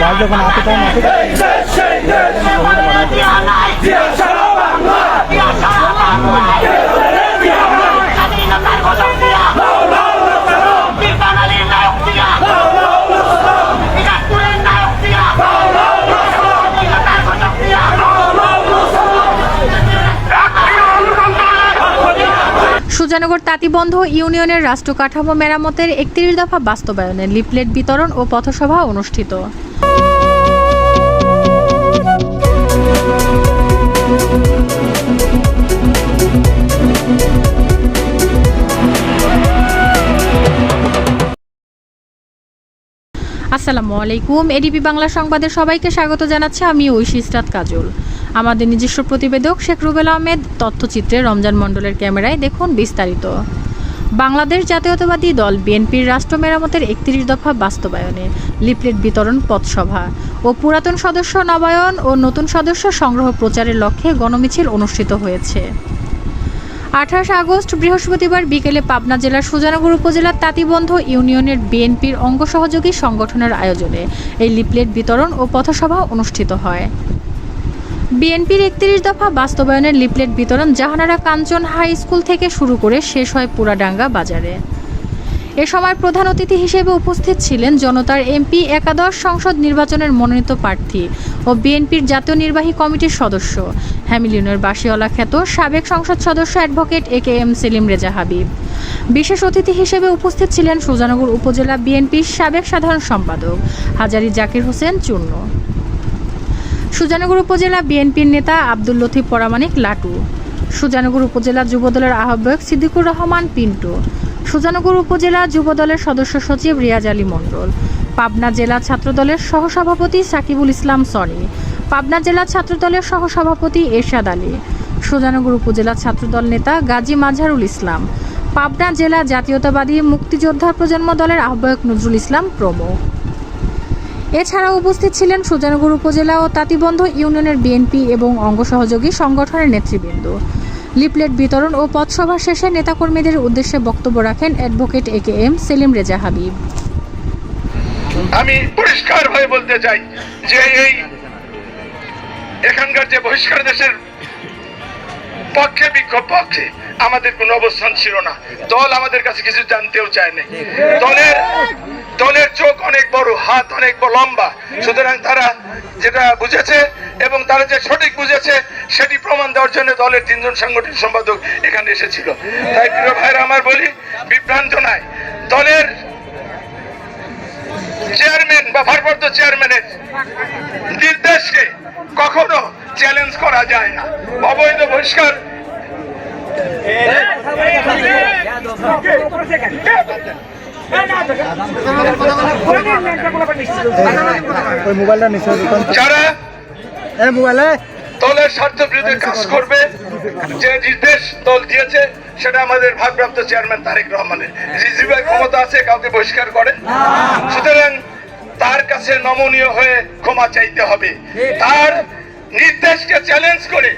ভাই যখন হাতে টাইম আছে সুজানগর তাঁতিবন্ধ ইউনিয়নের রাষ্ট্র কাঠামো মেরামতের একত্রিশ দফা বাস্তবায়নে লিফলেট বিতরণ ও পথসভা অনুষ্ঠিত। আসসালামু আলাইকুম। এডিপি বাংলা সংবাদের সবাইকে স্বাগত জানাচ্ছি আমি ঐশী ইসরাত কাজল। আমাদের নিজস্ব প্রতিবেদক শেখ রুবেল আহমেদ, তথ্যচিত্রে রমজান মণ্ডলের ক্যামেরায় দেখুন বিস্তারিত। বাংলাদেশ জাতীয়তাবাদী দল বিএনপির রাষ্ট্র মেরামতের একত্রিশ দফা বাস্তবায়নে লিফলেট বিতরণ পথসভা ও পুরাতন সদস্য নবায়ন ও নতুন সদস্য সংগ্রহ প্রচারের লক্ষ্যে গণমিছিল অনুষ্ঠিত হয়েছে। আঠাশ আগস্ট বৃহস্পতিবার বিকেলে পাবনা জেলার সুজানগর উপজেলার তাঁতিবন্ধ ইউনিয়নের বিএনপির অঙ্গ সহযোগী সংগঠনের আয়োজনে এই লিফলেট বিতরণ ও পথসভা অনুষ্ঠিত হয়। বিএনপির একত্রিশ দফা বাস্তবায়নের লিফলেট বিতরণ জাহানারা কাঞ্চন হাই স্কুল থেকে শুরু করে শেষ হয় পুরাডাঙ্গা বাজারে। এ সময় প্রধান অতিথি হিসেবে উপস্থিত ছিলেন জনতার এমপি, একাদশ সংসদ নির্বাচনের মনোনীত প্রার্থী ও বিএনপির জাতীয় নির্বাহী কমিটির সদস্য। হ্যামিলিয়নের বাসিওয়ালা খ্যাত সাবেক সংসদ সদস্য advocate A K M Selim Reza Habib. বিশেষ অতিথি হিসেবে উপস্থিত ছিলেন সুজানগর উপজেলা বিএনপির সাবেক সাধারণ সম্পাদক হাজারি জাকির হোসেন চূর্ণ। সুজানগর উপজেলা বিএনপির নেতা আব্দুল লতিফ পরামানিক লাটু, সুজানগর উপজেলা যুবদলের আহ্বায়ক সিদ্দিকুর রহমান পিন্টু, সুজানগর উপজেলা যুবদলের সদস্য সচিব রিয়াজ আলী মণ্ডল, পাবনা জেলা ছাত্রদলের সহসভাপতি সাকিবুল ইসলাম সনি, পাবনা জেলা ছাত্রদলের সহসভাপতি এরশাদ আলী, সুজানগর উপজেলা ছাত্রদল নেতা গাজী মাজহারুল ইসলাম, পাবনা জেলা জাতীয়তাবাদী মুক্তিযোদ্ধা প্রজন্ম দলের আহ্বায়ক নজরুল ইসলাম প্রমুখ। এছাড়াও উপস্থিত ছিলেন সুজানগর উপজেলা ও তাঁতিবন্ধ ইউনিয়নের বিএনপি এবং অঙ্গ সহযোগী সংগঠনের নেতৃবৃন্দ। লিফলেট বিতরণ ও পথসভা শেষে নেতাকর্মীদের উদ্দেশ্যে বক্তব্য রাখেন advocate A K M Selim Reza Habib. আমি পরিষ্কার ভাবে বলতে চাই যে এই এখানকার যে বহিষ্কার দেশের পক্ষে বিক্ষোভ পক্ষে আমাদের কোনো অবস্থান ছিল না। দল আমাদের কাছে কিছু জানতেও চায় না দলের দলের চোখ অনেক বড়। হাত অনেক লম্বা সুতরাং তারা যেটা বুঝেছে এবং তারা যে সঠিক বুঝেছে সেটি প্রমাণ দেওয়ার জন্য দলের তিনজন সাংগঠনিক সম্পাদক এখানে এসেছিল তাই প্রিয় ভাইরা আমার বলি বিভ্রান্ত নাই দলের চেয়ারম্যান বা ভারপ্রাপ্ত চেয়ারম্যানের নির্দেশকে কখনো চ্যালেঞ্জ করা যায় না অবৈধ বহিষ্কার বহিষ্কার করে। সুতরাং তার কাছে নমনীয় হয়ে ক্ষমা চাইতে হবে। তার নির্দেশকে চ্যালেঞ্জ করে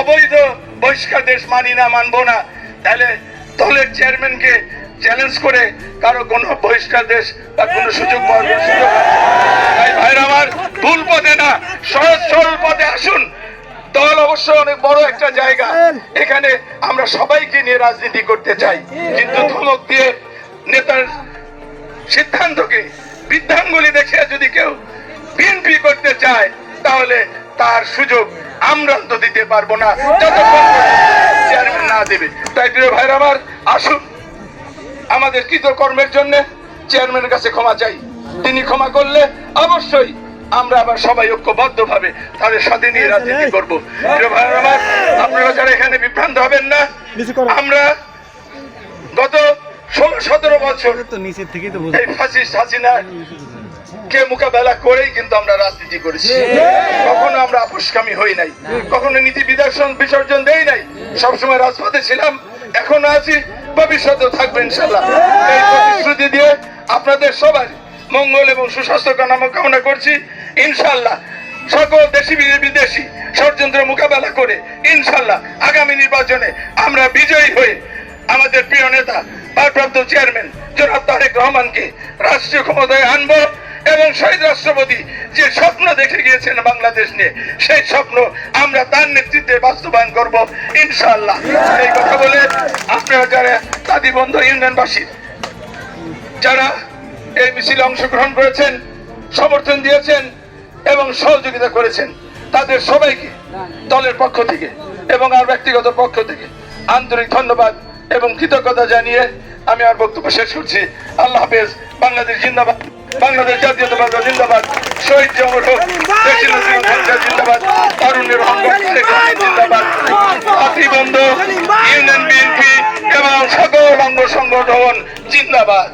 অবৈধ বহিষ্কার দেশ মানি না, মানবো না। তাহলে দলের চেয়ারম্যানকে চ্যালেঞ্জ করে কারও কোনো বহিষ্কার দেশ বা কোনো সুযোগ পাওয়ার সুযোগ তাই ভাইরা আমার, ভুল পথে না, সহজ সরল পথে আসুন। দল অবশ্য অনেক বড় একটা জায়গা। এখানে আমরা সবাইকে নিয়ে রাজনীতি করতে চাই। কিন্তু ধমক দিয়ে নেতার সিদ্ধান্তকে বৃদ্ধাঙ্গুলি দেখে যদি কেউ বিএনপি করতে চায়, তাহলে তার সুযোগ আমরা তো দিতে পারব না। যতক্ষণ চেয়ারম্যান না দেবে। তাই প্রিয় ভাইরা আমার, আসুন। আমাদের কৃতকর্মের জন্য চেয়ারম্যানের কাছে ক্ষমা চাই। তিনি ক্ষমা করলে অবশ্যই আমরা আবার সবাই ঐক্যবদ্ধ ভাবে তাদের সাথে নিয়ে রাজনীতি করব। আপনারা যারা এখানে বিভ্রান্ত হবেন না আমরা গত ষোলো সতেরো বছর এই ফাসিস্ট হাসিনা কে মোকাবেলা করেই কিন্তু আমরা রাজনীতি করেছি। কখনো আমরা আপোষকামী হই নাই। কখনো নীতি বিদর্শন বিসর্জন দেই নাই। সবসময় রাজপথে ছিলাম এখনও আছি। ভবিষ্যতেও থাকবে ইনশাল্লাহ এই প্রতিশ্রুতি দিয়ে আপনাদের সবার মঙ্গল এবং সুস্বাস্থ্য কামনা করছি। ইনশাল্লাহ সকল দেশি বিদেশি ষড়যন্ত্র মোকাবেলা করে ইনশাল্লাহ আগামী নির্বাচনে আমরা বিজয়ী হয়ে আমাদের প্রিয় নেতা, ভারপ্রাপ্ত চেয়ারম্যান জনাব তারেক রহমানকে রাষ্ট্রীয় ক্ষমতায় আনব। এবং শহীদ রাষ্ট্রপতি যে স্বপ্ন দেখে গিয়েছেন বাংলাদেশ নিয়ে, সেই স্বপ্ন আমরা তার নেতৃত্বে বাস্তবায়ন করব, ইনশাআল্লাহ। এই কথা বলে আপনারা যারা দাদি বন্ধু ইউনিয়নবাসী, যারা এই মিছিলে অংশগ্রহণ করেছেন, সমর্থন দিয়েছেন এবং সহযোগিতা করেছেন, তাদের সবাইকে দলের পক্ষ থেকে এবং আর ব্যক্তিগত পক্ষ থেকে আন্তরিক ধন্যবাদ এবং কৃতজ্ঞতা জানিয়ে আমি আর বক্তব্য শেষ করছি। আল্লাহ হাফেজ, বাংলাদেশ জিন্দাবাদ। বাংলাদেশ জাতীয়তাবাদ জিন্দাবাদ শহীদ সংগঠক জিন্দাবাদ তারুণ্যের জিন্দাবাদ হাতিবন্ধ ইউনিয়ন বিএনপি এবং সকল অঙ্গ সংগঠন জিন্দাবাদ